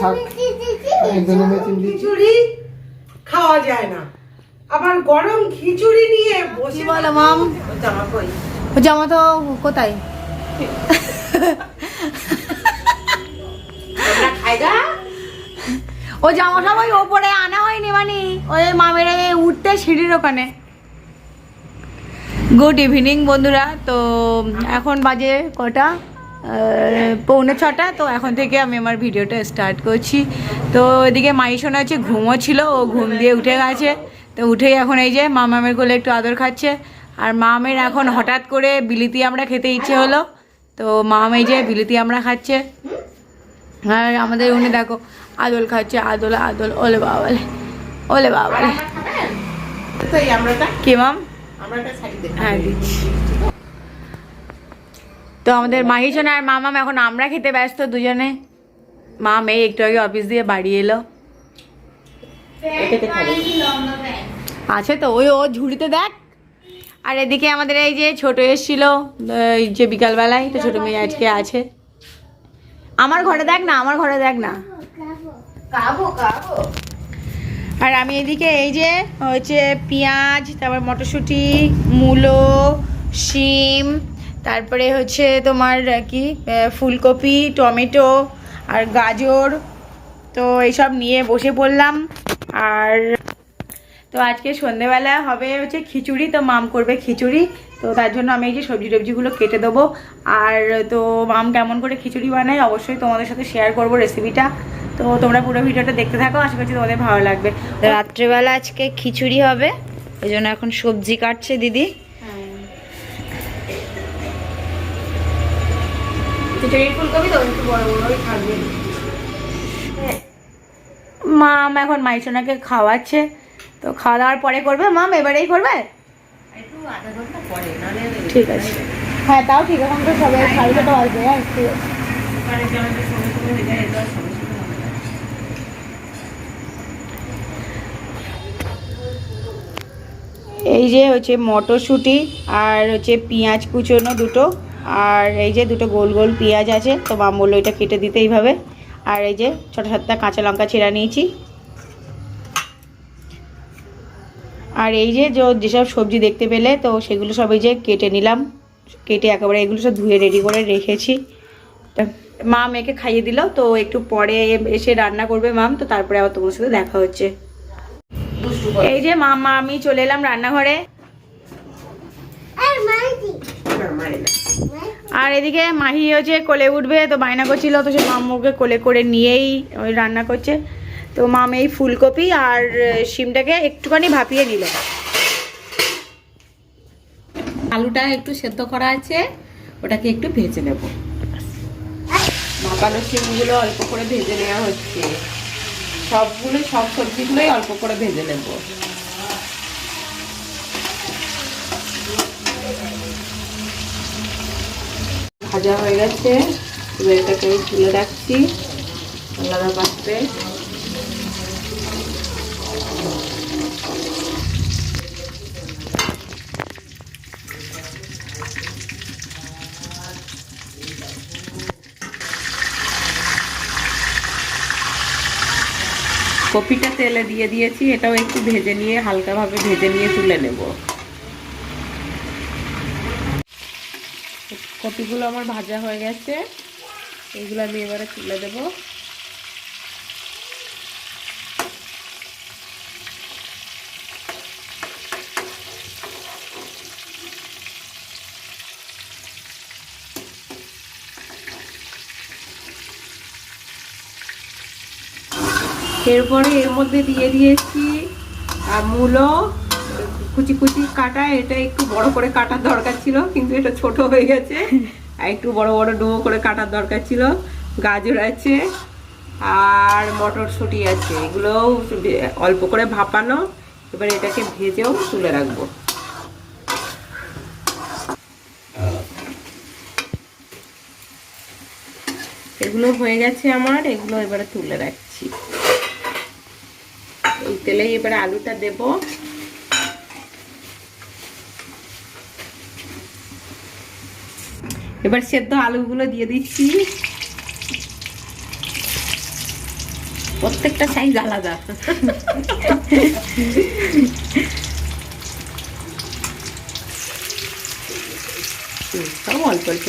থাক। খিচুড়ি খাওয়া যায় না। আবার গরম খিচুড়ি নিয়ে বসে বলো মাম? জামা কই? ও জামা তো কোথায়? ও জামা সবাই ওপরে আনা হয়নি মানে। ওই মামের উঠতে সিঁড়ির ওখানে। গুড ইভিনিং বন্ধুরা। তো এখন বাজে কটা? পৌনে ছটা তো এখন থেকে আমি আমার ভিডিওটা স্টার্ট করছি। তো এদিকে মাই শোনা হচ্ছে ঘুমও ছিল ও ঘুম দিয়ে উঠে গেছে। তো উঠেই এখন এই যে মামামের কোলে একটু আদর খাচ্ছে। আর মামের এখন হঠাৎ করে বিলিতি আমরা খেতে ইচ্ছে হলো। তো মাম এই যে বিলিতি আমরা খাচ্ছে। আর আমাদের উনি দেখো আদল খাচ্ছে আদল আদল ওলে বাবালে ওলে বাবালে। কি মাম? হ্যাঁ দিচ্ছি। তো আমাদের মাহিসোনা আর মামাম এখন আমরা খেতে ব্যস্ত দুজনে। মাম এই একটু আগে অফিস দিয়ে বাড়ি এলো। আছে তো ওই ও ঝুড়িতে দেখ। আর এদিকে আমাদের এই যে ছোট এসছিল এই যে বিকালবেলায় তো ছোট মেয়ে আজকে আছে। আমার ঘরে দেখ না আমার ঘরে দেখ না। আর আমি এদিকে এই যে হচ্ছে পেঁয়াজ তারপর মটরশুঁটি মূলো শিম তারপরে হচ্ছে তোমার কি ফুলকপি, টমেটো আর গাজর। তো এইসব নিয়ে বসে পড়লাম। আর তো আজকে সন্ধেবেলা হবে হচ্ছে খিচুড়ি, তো মাম করবে খিচুড়ি। তো তার জন্য আমি এই যে সবজি টবজিগুলো কেটে দেবো। আর তো মাম কেমন করে খিচুড়ি বানায় অবশ্যই তোমাদের সাথে শেয়ার করব রেসিপিটা তো তোমরা পুরো ভিডিওটা দেখতে থাকো, আশা করছি তোমাদের ভালো লাগবে। রাত্রেবেলা আজকে খিচুড়ি হবে এই জন্য এখন সবজি কাটছে দিদি। খিচুড়ির ফুলকপি তো একটু বড় বড়ই থাকবে মাম এখন মাইসোনাকে খাওয়াচ্ছে। তো খাওয়া দাওয়ার পরে করবে? মাম এবারেই করবে? একটু আধা ঘণ্টা পরে নাহলে ঠিক আছে। হ্যাঁ তাও ঠিক এখন তো সবাই হ্যাঁ। এই যে হচ্ছে মটরশুঁটি আর হচ্ছে পেঁয়াজ কুচোনো দুটো। আর এই যে দুটো গোল গোল পেঁয়াজ আছে, তো মাম বলল এটা কেটে দিতে এইভাবে। আর এই যে ছোটো সাতটা কাঁচা লঙ্কা ছেঁড়া নিয়েছি। আর এই যে যেসব সবজি দেখতে পেলে, তো সেগুলো সব এই যে কেটে নিলাম। কেটে একেবারে এগুলো সব ধুয়ে রেডি করে রেখেছি। মা মেয়েকে খাইয়ে দিল, তো একটু পরে এসে রান্না করবে মাম, তো তারপরে আবার তোমার সাথে দেখা হচ্ছে। এই যে মামা আমি চলে এলাম রান্নাঘরে। আর এদিকে মাহি হচ্ছে কোলে উঠবে, তো বায়না করছিল, তো সে মাম্মুকে কোলে করে নিয়েই ওই রান্না করছে। তো মাম এই ফুলকপি আর শিমটাকে একটুখানি ভাপিয়ে নিল। আলুটা একটু সেদ্ধ করা আছে, ওটাকে একটু ভেজে নেব। মাপানো শিমগুলো অল্প করে ভেজে নেওয়া হচ্ছে। সবগুলো সব সবজিগুলোই অল্প করে ভেজে নেব। ভাজা হয়ে গেছে। এটাকে আমি তুলে রাখছি। আলাদা পাত্রে। কপিটা তেলে দিয়ে দিয়েছি। এটাও একটু ভেজে নিয়ে, হালকাভাবে ভেজে নিয়ে তুলে নেব। কপিগুলো আমার ভাজা হয়ে গেছে। এগুলো আমি এবারে তুলে দেব। এরপরে এর মধ্যে দিয়ে দিয়েছি মূলো। কুচি কুচি কাটা এটা একটু বড় করে কাটার দরকার ছিল কিন্তু এটা ছোট হয়ে গেছে। আর একটু বড় বড় ডুবো করে কাটার দরকার ছিল। গাজর আছে আর মটরশুঁটি আছে। এগুলোও অল্প করে ভাপানো। এবার এটাকে ভেজেও তুলে রাখব। এগুলো হয়ে গেছে আমার এগুলো এবারে তুলে রাখছি। এই তেলেই এবারে আলুটা দেব। এবার সেদ্ধ আলুগুলো দিয়ে দিচ্ছি। প্রত্যেকটা সাইজ আলাদা। সব অল্প অল্প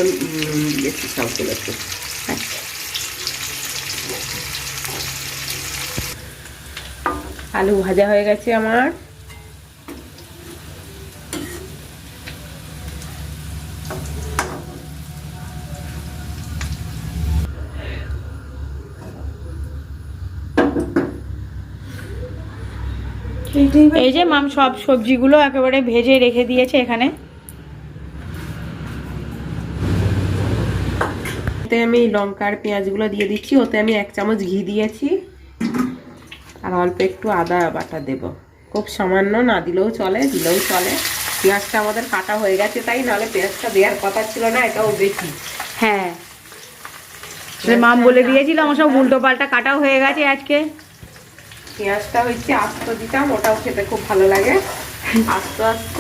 দিয়েছি সবগুলোতে আচ্ছা। আলু ভাজা হয়ে গেছে আমার। মাম সব সবজিগুলো একেবারে ভেজে রেখে দিয়েছে এখানে। ওতে আমি লঙ্কার পেঁয়াজগুলো দিয়ে দিচ্ছি। ওতে আমি এক চামচ ঘি দিয়েছি। আর অল্প একটু আদা বাটা দেব। খুব সামান্য না দিলেও চলে দিলেও চলে। পেঁয়াজটা আমাদের কাটা হয়ে গেছে তাই নাহলে পেঁয়াজটা দেওয়ার কথা ছিল না এটাও বেশি হ্যাঁ। মাম বলে দিয়েছিল আমার সব উল্টো পাল্টা কাটাও হয়ে গেছে আজকে। পেঁয়াজটা হচ্ছে আস্ত দিতাম ওটাও খেতে খুব ভালো লাগে। আস্ত আস্ত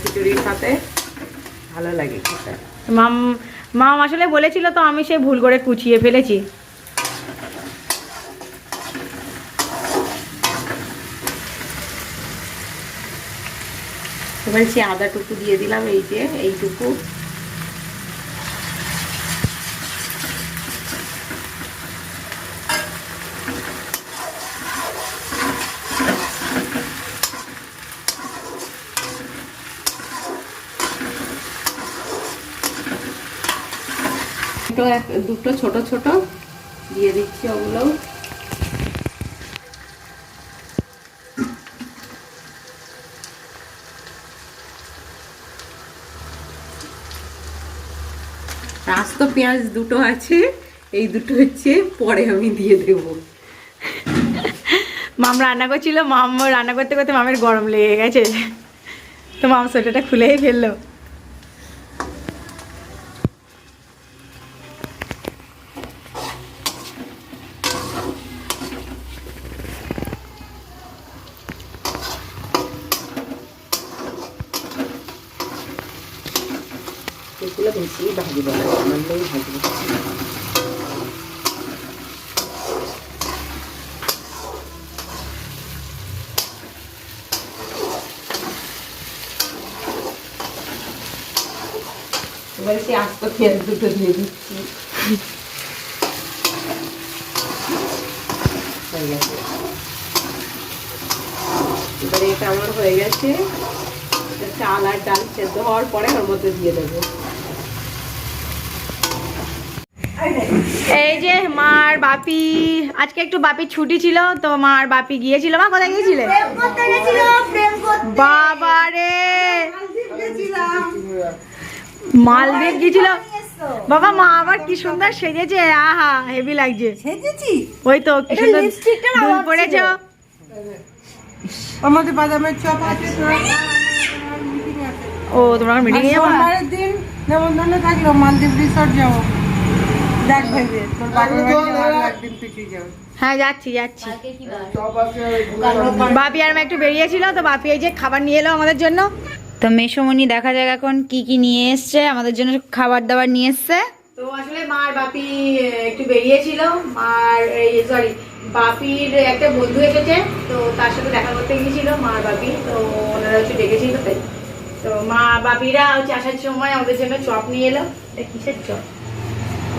খিচুড়ির সাথে ভালো লাগে খেতে। মাম মাম আসলে বলেছিল তো আমি সে ভুল করে কুচিয়ে ফেলেছি। এবার সে আদাটুকু দিয়ে দিলাম এই যে এইটুকু দুটো এক- দুটো ছোট ছোট। দিয়ে দিচ্ছি ওগুলো। রাস্ত পেঁয়াজ দুটো আছে, এই দুটো হচ্ছে পরে আমি দিয়ে দেবো। মাম রান্না করছিল, মাম রান্না করতে করতে মামের গরম লেগে গেছে। তো মাম সোয়েটারটা খুলেই ফেলল। এগুলো বেশি ভাজবো না সামান্যই ভাজবো এবারে সেই আস্ত পেঁয়াজ দুটো দিয়ে দিচ্ছি। হয়ে গেছে। এবারে এটা আমার হয়ে গেছে। চাল আর ডাল সেদ্ধ হওয়ার পরে ওর মধ্যে দিয়ে দেবো। এই যে মার বাপি। আজকে একটু বাপির ছুটি ছিল তো মার বাপি গিয়েছিল। মা কোথায় গিয়েছিলে? বাবা রে। মালদ্বীপ গিয়েছিল। বাবা মা আবার কি সুন্দর সেজেছে। আহা হেভি লাগছে। সেজেছি? ওই তো কি সুন্দর দুল পড়েছো। আমাদের বাদামের চপ আছে ও তোমরা মিটিং এ যাবা? দিন নেমন্তন্ন থাকল মালদ্বীপ রিসর্ট যাব। হ্যাঁ যাচ্ছি যাচ্ছি। বাপি আর একটু বেরিয়েছিল তো বাপি এই যে খাবার নিয়ে এলো আমাদের জন্য। তো মেসমণি দেখা যাক এখন কি কি নিয়ে এসছে আমাদের জন্য খাবার দাবার নিয়ে এসছে। তো আসলে মার বাপি একটু বেরিয়েছিল। মার এই সরি বাপির একটা বন্ধু এসেছে তো তার সাথে দেখা করতে গিয়েছিল মার বাপি। তো ওনারা হচ্ছে ডেকেছিল তাই। তো মা বাপিরা হচ্ছে আসার সময় আমাদের জন্য চপ নিয়ে এলো। এটা কিসের চপ?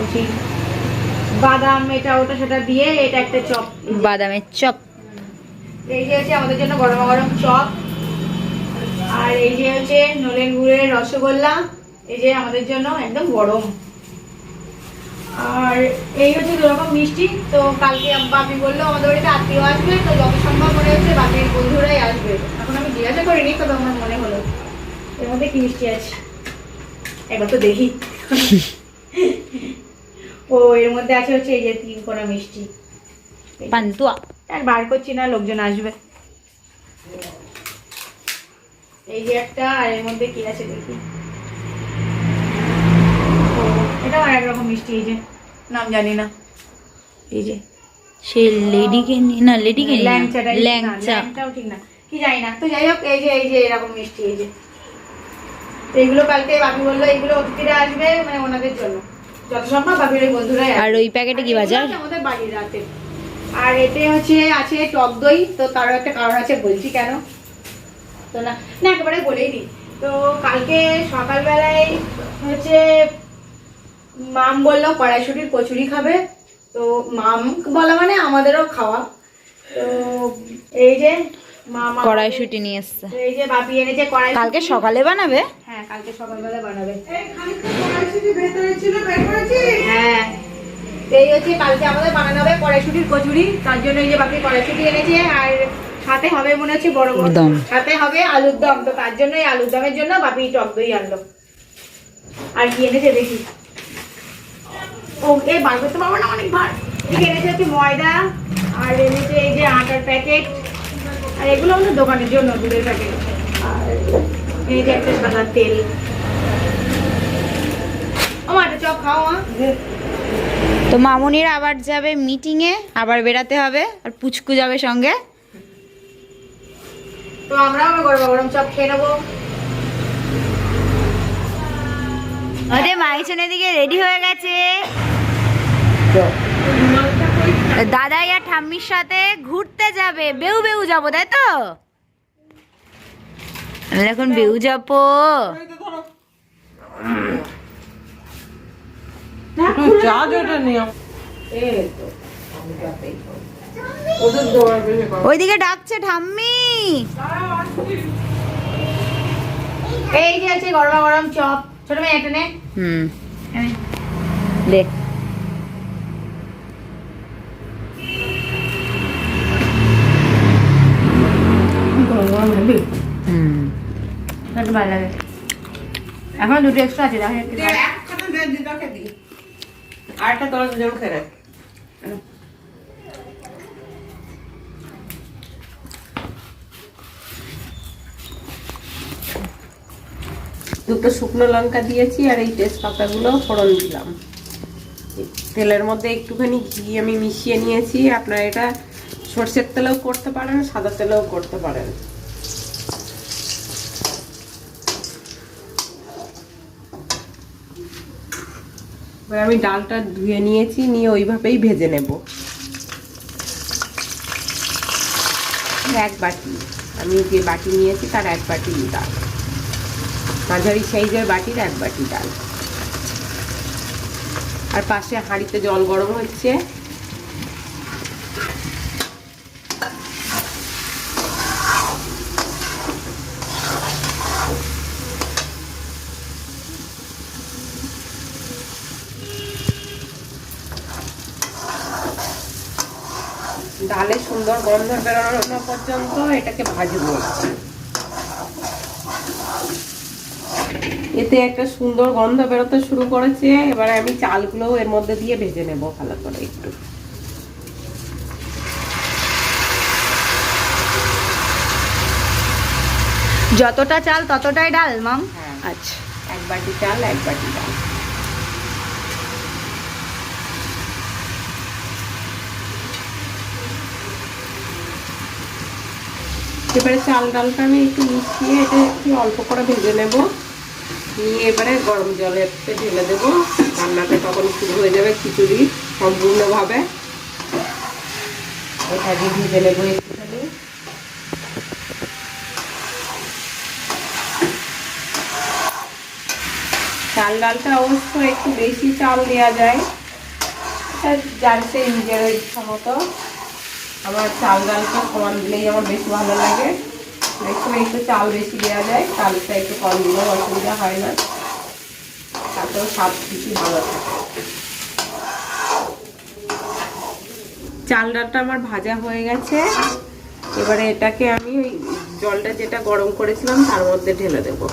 বলছি বাদাম এটা ওটা সেটা দিয়ে এটা একটা চপ। বাদামের চপ। এই যে হচ্ছে আমাদের জন্য গরম গরম চপ। আর এই যে হচ্ছে নলেন গুড়ের রসগোল্লা। এই যে আমাদের জন্য একদম গরম। আর এই হচ্ছে দুরকম মিষ্টি। তো কালকে আম- বাপি বলল আমাদের বাড়িতে আত্মীয় আসবে তো যত সম্ভব মনে হচ্ছে বাপির বন্ধুরাই আসবে। এখন আমি জিজ্ঞাসা করিনি তবে আমার মনে হলো। এর মধ্যে কি মিষ্টি আছে? একবার তো দেখি। ও এর মধ্যে আছে হচ্ছে এই যে তিন কোনা মিষ্টি। পান্তুয়া। আর বার করছি না লোকজন আসবে। এই যে একটা আর এর মধ্যে কি আছে দেখি। এটাও আর একরকম মিষ্টি এই যে নাম জানি না। এই যে। সে লেডিকে না লেডিকে নিয়ে না, ঠিক না, ল্যাংচা। ঠিক না। কি জানি না তো যাই হোক এই যে এই যে এরকম মিষ্টি এই যে। তো এইগুলো কালকে বাপি বলল এইগুলো অতিথিরা আসবে মানে ওনাদের জন্য। যত সম্ভব বাপির ওই বন্ধুরাই আর ওই প্যাকেটে কি বাজার? আমাদের বাড়ির রাতে আর এতে হচ্ছে আছে টক দই তো তারও একটা কারণ আছে বলছি কেন? তো না না একেবারে বলেই দিই। তো কালকে সকালবেলায় হচ্ছে মাম বলল কড়াইশুটির কচুরি খাবে। তো মাম বলা মানে আমাদেরও খাওয়া। তো এই যে কড়াইশুটি নিয়ে এসছে। এই যে বাপি এনেছে কড়াই কালকে সকালে বানাবে? হ্যাঁ কালকে সকালবেলা বানাবে। এই খানিকটা কড়াইশুঁটি ভেতরে ছিল বের করেছিস হ্যাঁ এই হচ্ছে কালকে আমাদের বানানো হবে কড়াইশুটির কচুরি। তার জন্য এই যে বাপি কড়াইশুটি এনেছে আর সাথে হবে মনে হচ্ছে বড় বড় দম। সাথে হবে আলুর দম। তো তার জন্য এই আলুর দমের জন্য বাপি টক দই আনলো। আর কি এনেছে দেখি। ও এই বার করতে পারব না অনেক ভার এনেছে হচ্ছে ময়দা আর এনেছে এই যে আটার প্যাকেট আর এগুলো আমাদের দোকানের জন্য দুধের প্যাকেট আর এই যে একটা সাদা তেল। আমার একটা চপ খাও মা। তো মামুনির আবার যাবে মিটিং এ আবার বেরাতে হবে আর পুচকু যাবে সঙ্গে। তো আমরাও আবার গরম গরম চপ খেয়ে নেব। ওদের মাইছনের দিকে রেডি হয়ে গেছে। দাদাই আর ঠাম্মির সাথে ঘুরতে যাবে বেউ বেউ যাব তাই তো? এখন বেউ যাব। ওইদিকে ডাকছে ঠাম্মি। এই যে আছে গরম গরম চপ। ছোট মেয়ে একটা নে। হুম। ভালো লাগে। এখন দুটো এক্সট্রা আছে দেখো একটু তুই একখানা দে, দিদাকে দি। আরেকটা তোরা দুজন খেয়ে দুটো শুকনো লঙ্কা দিয়েছি আর এই তেজপাতাগুলো ফোড়ন দিলাম। তেলের মধ্যে একটুখানি ঘি আমি মিশিয়ে নিয়েছি। আপনারা এটা সর্ষের তেলেও করতে পারেন সাদা তেলেও করতে পারেন। এবার আমি ডালটা ধুয়ে নিয়েছি, নিয়ে ওইভাবেই ভেজে নেব। এক বাটি। আমি যে বাটি নিয়েছি তার এক বাটি ডাল। মাঝারি সাইজের বাটির এক বাটি ডাল। আর পাশে হাঁড়িতে জল গরম হচ্ছে। গন্ধ বেরোনো পর্যন্ত এটাকে ভাজবো এতে একটা সুন্দর গন্ধ বেরোতে শুরু করেছে। এবারে আমি চালগুলো এর মধ্যে দিয়ে ভেজে নেব ভালো করে একটু। যতটা চাল ততটাই ডাল মাম? হ্যাঁ। আচ্ছা। এক বাটি চাল এক বাটি ডাল। এবারে চাল ডালটা আমি একটু মিশিয়ে এটা একটু অল্প করে ভেজে নেব। নিয়ে এবারে গরম জলেতে ঢেলে দেবো। রান্নাটা তখন শুরু হয়ে যাবে খিচুড়ি সম্পূর্ণভাবে। এটা দিয়ে ভেজে নেব চাল ডালটা অবশ্য একটু বেশি চাল দেওয়া যায়। যার সে নিজের ইচ্ছা মতো। আমার চাল ডালটা সমান দিলেই আমার বেশি ভালো লাগে। একটু একটু চাল বেশি দেওয়া যায়, চালটা একটু কম দিলেও অসুবিধা হয় না। তাতেও স্বাদ বেশি ভালো থাকে। চাল ডালটা আমার ভাজা হয়ে গেছে। এবারে এটাকে আমি ওই জলটা যেটা গরম করেছিলাম তার মধ্যে ঢেলে দেবো।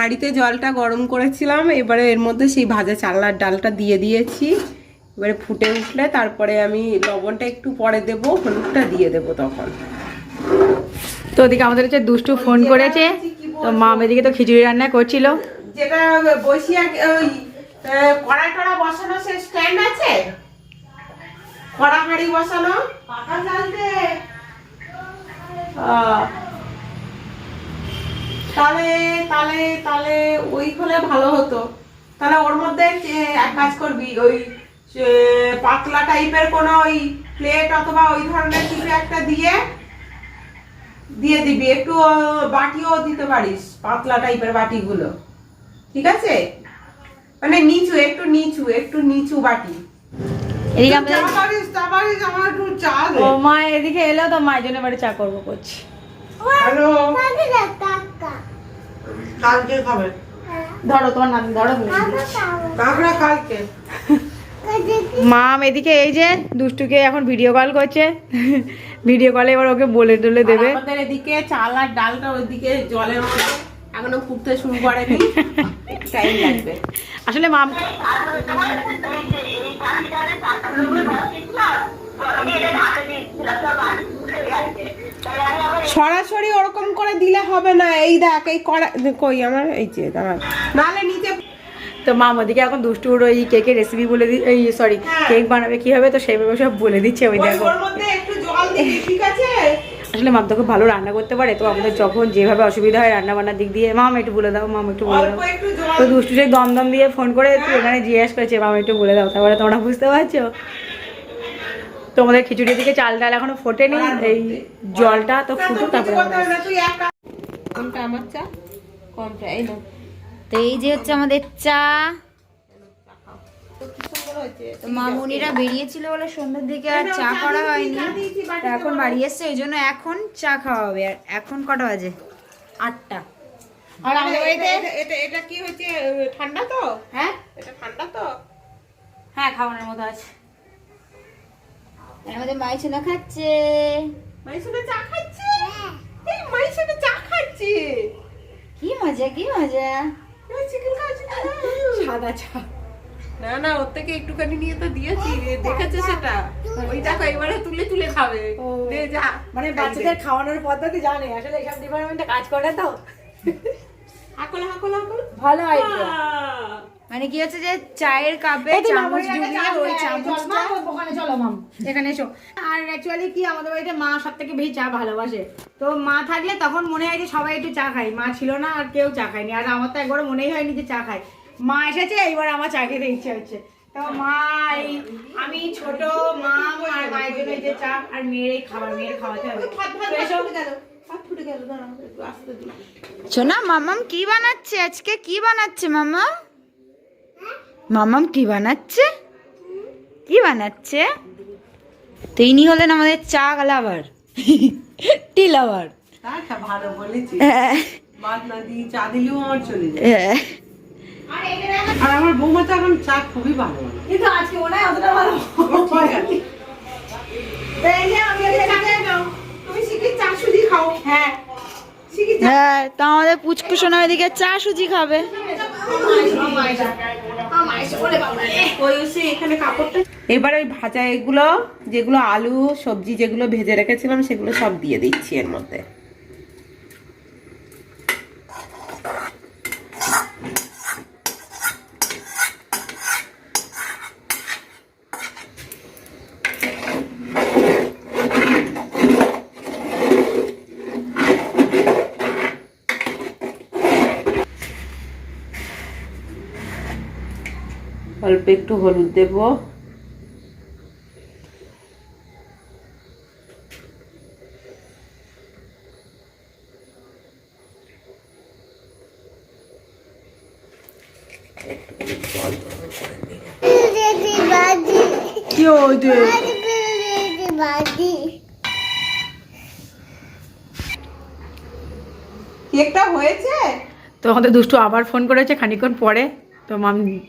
হাঁড়িতে জলটা গরম করেছিলাম এবারে এর মধ্যে সেই ভাজা চালনার ডালটা দিয়ে দিয়েছি। এবারে ফুটে উঠলে তারপরে আমি লবণটা একটু পরে দেবো হলুদটা দিয়ে দেবো তখন। তো ওদিকে আমাদের হচ্ছে দুষ্টু ফোন করেছে তো মা এদিকে তো খিচুড়ি রান্না করছিল। যেটা বসিয়া ওই কড়াই টড়া বসানো সে স্ট্যান্ড আছে? কড়া হাঁড়ি বসানো পাখা জ্বালতে তাহলে তাহলে তাহলে ওই হলে ভালো হতো। তাহলে ওর মধ্যে এক কাজ করবি ওই পাতলা টাইপের কোনো ওই প্লেট অথবা ওই ধরনের কিছু একটা দিয়ে দিয়ে দিবি। একটু বাটিও দিতে পারিস পাতলা টাইপের বাটিগুলো। ঠিক আছে? মানে নিচু একটু নিচু একটু নিচু বাটি। এদিকে পারিস আমার একটু চা দে। ও মা এদিকে এলো তো মায়ের জন্য এবারে চা করব করছি হ্যালো? কালকে খাবে ধরো তোমার নাম ধরো। কাঁকড়া কালকে মাম এদিকে এই যে দুষ্টুকে এখন ভিডিও কল করছে ভিডিও কলে এবার ওকে বলে টলে দেবে আমাদের এদিকে চাল আর ডালটা ওইদিকে জলের মধ্যে এখনও ফুটতে শুরু করেনি টাইম লাগবে আসলে মাম সরাসরি ওরকম করে দিলে হবে না। এই দেখ এই করা কই আমার? এই যে দাঁড়া। নালে নিচে তো মাম ওদিকে এখন দুষ্টুর ওই কেকের রেসিপি বলে দি এই সরি কেক বানাবে কি হবে? তো সেইভাবে সব বলে দিচ্ছে ওই দেখো। ওর মধ্যে একটু জল দিবি ঠিক আছে? আসলে মাম তো খুব ভালো রান্না করতে পারে তো আমাদের যখন যেভাবে অসুবিধা হয় রান্না বান্নার দিক দিয়ে মাম একটু বলে দাও মাম একটু বলে দাও। তো দুষ্টু সেই দমদম দিয়ে ফোন করে তুই এখানে জিজ্ঞেস করেছে মাম একটু বলে দাও তারপরে তোমরা বুঝতে পারছ? তোমাদের খিচুড়ি দিকে চাল ডাল এখনও ফোটেনি এই জলটা তো ফুটুক তারপরে আমরা চা এই না তো এই যে হচ্ছে আমাদের চা। তো মামুনিরা বেরিয়েছিল বলে সন্ধ্যের দিকে আর চা করা হয়নি। এখন বাড়ি এসছে এই জন্য এখন চা খাওয়া হবে। আর এখন কটা বাজে? আটটা। আর আমাদের বাড়িতে? এটা- কি হচ্ছে ঠান্ডা তো? হ্যাঁ? এটা ঠান্ডা তো? হ্যাঁ খাওয়ানোর মতো আছে। আমাদের মাই সোনা খাচ্ছে। মাইসুনে চা খাচ্ছে? এই মাইসুনে চা খাচ্ছে। কি মজা কি মজা। চিকেন খাচ্ছে সাদা চা। না না ওর থেকে একটুখানি নিয়ে তো দিয়েছি। দেখেছে সেটা? ওই দেখো এবারে তুলে তুলে খাবে। যা। মানে বাচ্চাদের খাওয়ানোর পদ্ধতি জানে। আসলে এইসব ডিপার্টমেন্টে কাজ করে তো। হাকল হাকল হাকল ভালো আইডিয়া মানে কি হচ্ছে যে চায়ের কাপে চামচ ডুবিয়ে ওই চামচটা ওখানে চলো মাম এখানে এসো। আর অ্যাকচুয়ালি কি আমাদের বাড়িতে মা সব থেকে বেশি চা ভালোবাসে। তো মা থাকলে তখন মনে হয় যে সবাই একটু চা খাই মা ছিল না আর কেউ চা খায়নি। আর আমার তো একবারও মনেই হয়নি যে চা খাই মা এসেছে এইবার আমার চা খেতে ইচ্ছে হচ্ছে। তো মা এই আমি ছোট মা আর মায়ের জন্য যে চা আর মেয়ের এই খাবার মেয়ের খাওয়াতে হবে। ভাত ভাত তো এসো। ফুটে গেল মামাম কি বানাচ্ছে? আজকে কি বানাচ্ছে মামা? মামাম কি বানাচ্ছে? কি বানাচ্ছে? তো ইনি হলেন আমাদের চা লাভার। টি লাভার। আচ্ছা ভালো বলেছি ভাত না দিয়ে চা দিলেও আমার চলে যায়। আর আমার বৌমা তো এখন চা খুবই ভালো কিন্তু আজকে অতটা ভালো। তুমি শিখে চা খাও। হ্যাঁ। হ্যাঁ তো আমাদের পুচকু সোনা ওইদিকে চা সুজি খাবে। এবার ওই ভাজা এগুলো, যেগুলো আলু, সবজি যেগুলো ভেজে রেখেছিলাম, সেগুলো সব দিয়ে দিচ্ছি এর মধ্যে। একটু হলুদ দেবো। কি হইতে কেকটা হয়েছে? তো আমাদের দুষ্টু আবার ফোন করেছে খানিকক্ষণ পরে। তো মাম এই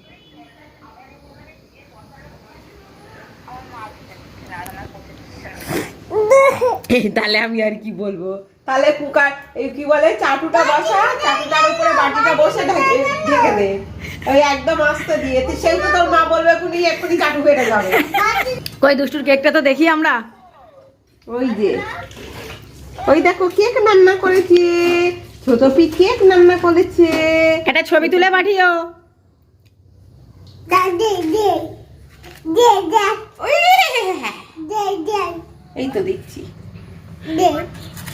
তাহলে আমি আর কি বলব? তাহলে কুকার এই কি বলে চাটুটা বসা চাটুটার উপরে বাটিটা বসে ঢেকে ঢেকে দে। ওই একদম আস্তে দিয়ে তুই সেই তো তোর মা বলবে এখনই এক্ষুনি চাটু কেটে যাবে। কই দুষ্টুর কেকটা তো দেখি আমরা? ওই যে। ওই দেখো কেক রান্না করেছে। ছোট পি কেক রান্না করেছে। একটা ছবি তুলে পাঠিও। এই তো দিচ্ছি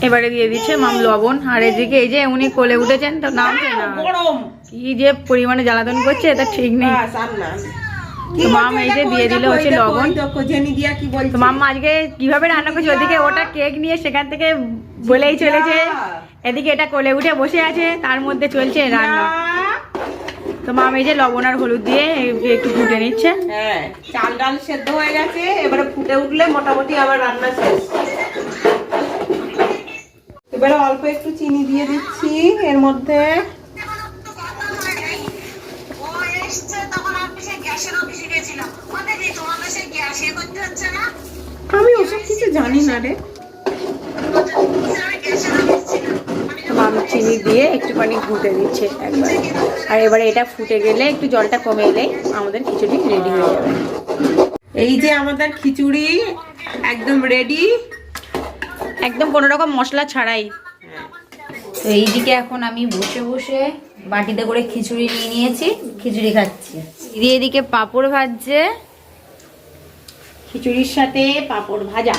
এবারে দিয়ে দিচ্ছে মাম লবণ। আর এদিকে এই যে উনি কোলে উঠেছেন তো নামছে না। গরম। কি যে পরিমাণে জ্বালাতন করছে এটা ঠিক নেই। বাস তো মাম এই যে দিয়ে দিল হচ্ছে লবণ। তো আজকে কীভাবে রান্না করছে ওদিকে ওটা কেক নিয়ে সেখান থেকে বলেই চলেছে। এদিকে এটা কোলে উঠে বসে আছে তার মধ্যে চলছে রান্না। তো মাম এই যে লবণ আর হলুদ দিয়ে একটু ফুটে নিচ্ছে। হ্যাঁ চাল ডাল সেদ্ধ হয়ে গেছে এবারে ফুটে উঠলে মোটামুটি আবার রান্না শেষ। এবারে অল্প একটু চিনি দিয়ে দিচ্ছি এর মধ্যে আমি ওসব কিছু জানি না রে। চিনি দিয়ে একটুখানি ঘুটে দিচ্ছে একবার। আর এবারে এটা ফুটে গেলে একটু জলটা কমে এলে আমাদের খিচুড়ি রেডি হয়ে যাবে। এই যে আমাদের খিচুড়ি একদম রেডি একদম কোনো রকম মশলা ছাড়াই। তো এইদিকে এখন আমি বসে বসে বাটিতে করে খিচুড়ি নিয়ে নিয়েছি খিচুড়ি খাচ্ছি। দিদি এদিকে পাঁপড় ভাজছে। খিচুড়ির সাথে পাঁপড় ভাজা।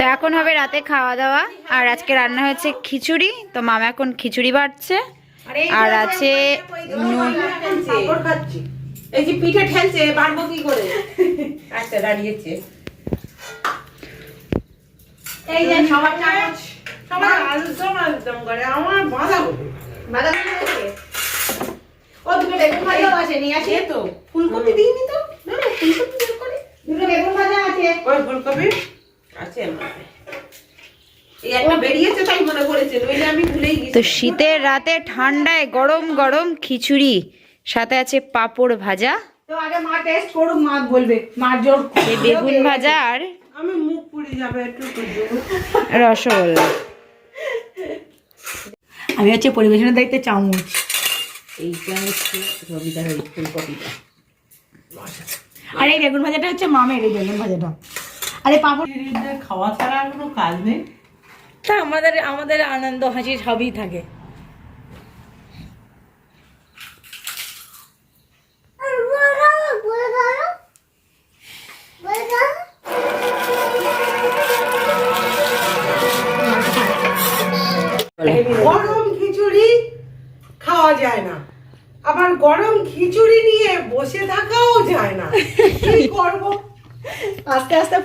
তো এখন হবে রাতে খাওয়া দাওয়া। আর আজকে রান্না হয়েছে খিচুড়ি। তো মামা এখন খিচুড়ি বাড়ছে। আর আছে নুন। পাঁপড় খাচ্ছি। এই যে পিঠে ঠেলছে বাড়বো কি করে? আচ্ছা দাঁড়িয়েছে। এই যে সবার চামচ সবার আলুদম আলুদম করে আমার বাধা হবে ও দুটো বেগুন ভাজাও আছে নিয়ে আসি। তো। ফুলকপি দিইনি তো? না ফুলকপি করে। দুটো বেগুন ভাজা আছে। ওই ফুলকপি। মনে তো শীতের রাতে ঠান্ডায় গরম গরম খিচুড়ি সাথে আছে পাঁপড় ভাজা। তো আগে মা টেস্ট করুক মা বলবে মার জোর বেগুন ভাজা আর আমি মুখ পুড়ে যাবে একটু একটু। রসগোল্লা। আমি হচ্ছে পরিবেশনের দায়িত্বে চামচ। এইটা হচ্ছে রবিদার ফুলকপিটা। আর এই বেগুন ভাজাটা হচ্ছে মামের এই বেগুন ভাজাটা। আরে পাপড় খাওয়া ছাড়া আর কোনো কাজ নেই? তা আমাদের আমাদের আনন্দ হাসি সবই থাকে।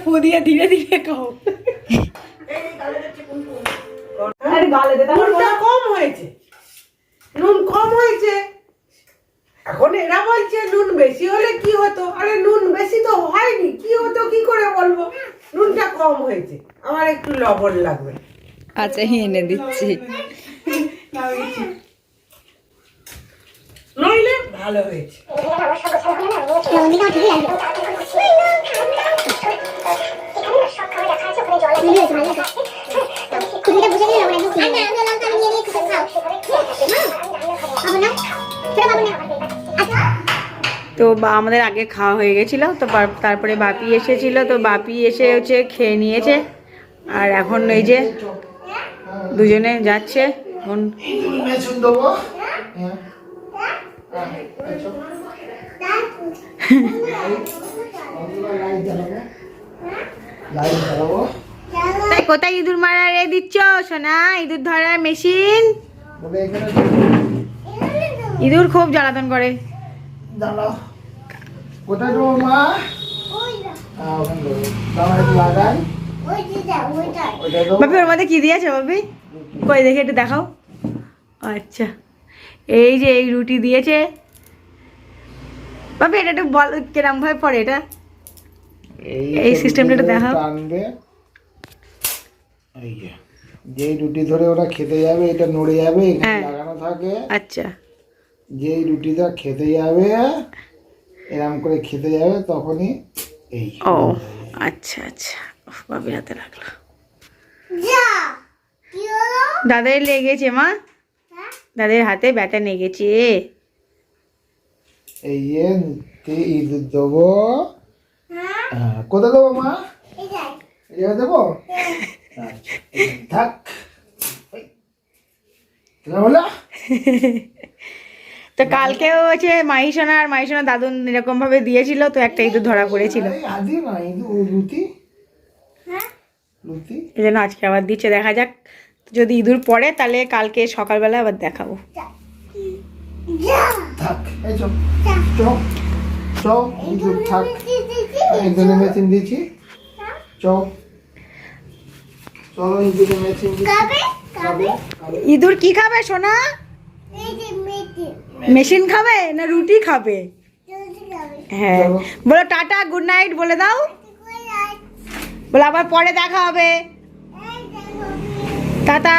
ফু দিয়ে ধীরে ধীরে খাও কম হয়েছে। নুন কম হয়েছে। এখন এরা বলছে নুন বেশি হলে কি হতো? আরে নুন বেশি তো হয়নি। কি হতো কি করে বলব? নুনটা কম হয়েছে। আমার একটু লবণ লাগবে। আচ্ছা এনে দিচ্ছি। তো বা আমাদের আগে খাওয়া হয়ে গেছিল তো তারপরে বাপি এসেছিল তো বাপি এসে হচ্ছে খেয়ে নিয়েছে। আর এখন এই যে দুজনে যাচ্ছে এখন তাই কোথায় ইঁদুর মারা রে দিচ্ছ? সোনা ইঁদুর ধরার মেশিন? ইঁদুর খুব জ্বালাতন করে। কোথায় মা? বাপি ওর মধ্যে কি দিয়েছে বাপি? কই দেখে একটু দেখাও। আচ্ছা এই যে এই রুটি দিয়েছে। বাপি এটা একটু বল কিরম ভাবে পড়ে এটা? এই তো system টা একটু দেখাও। এই যে যেই রুটি ধরে ওরা খেতে যাবে এটা নড়ে যাবে হ্যাঁ। লাগানো থাকে। আচ্ছা। যেই রুটিটা খেতে যাবে এরম করে খেতে যাবে তখনই এই। ও আচ্ছা আচ্ছা। বাবির হাতে লাগল দাদাই লেগেছে মা? দাদের হাতে ব্যথা লেগেছে। এই যে ইঁদুর দেবো। হ্যাঁ? কোথায় দেবো মা? এই দেবো? আচ্ছা থাক। হলো? তো কালকেও হচ্ছে মাইসোনা আর মাইসোনা দাদু এরকম ভাবে দিয়েছিল তো একটা ইঁদুর ধরা পড়েছিল। এই আদি না ইঁদুর রুটি রুটি এই জন্য আজকে আবার দিচ্ছে দেখা যাক। যদি ইঁদুর পড়ে তাহলে কালকে সকালবেলা আবার দেখাবো। ইঁদুর কি খাবে সোনা? মেশিন খাবে না রুটি খাবে? হ্যাঁ। বলো টাটা গুড নাইট বলে দাও। বলো আবার পরে দেখা হবে। টাটা।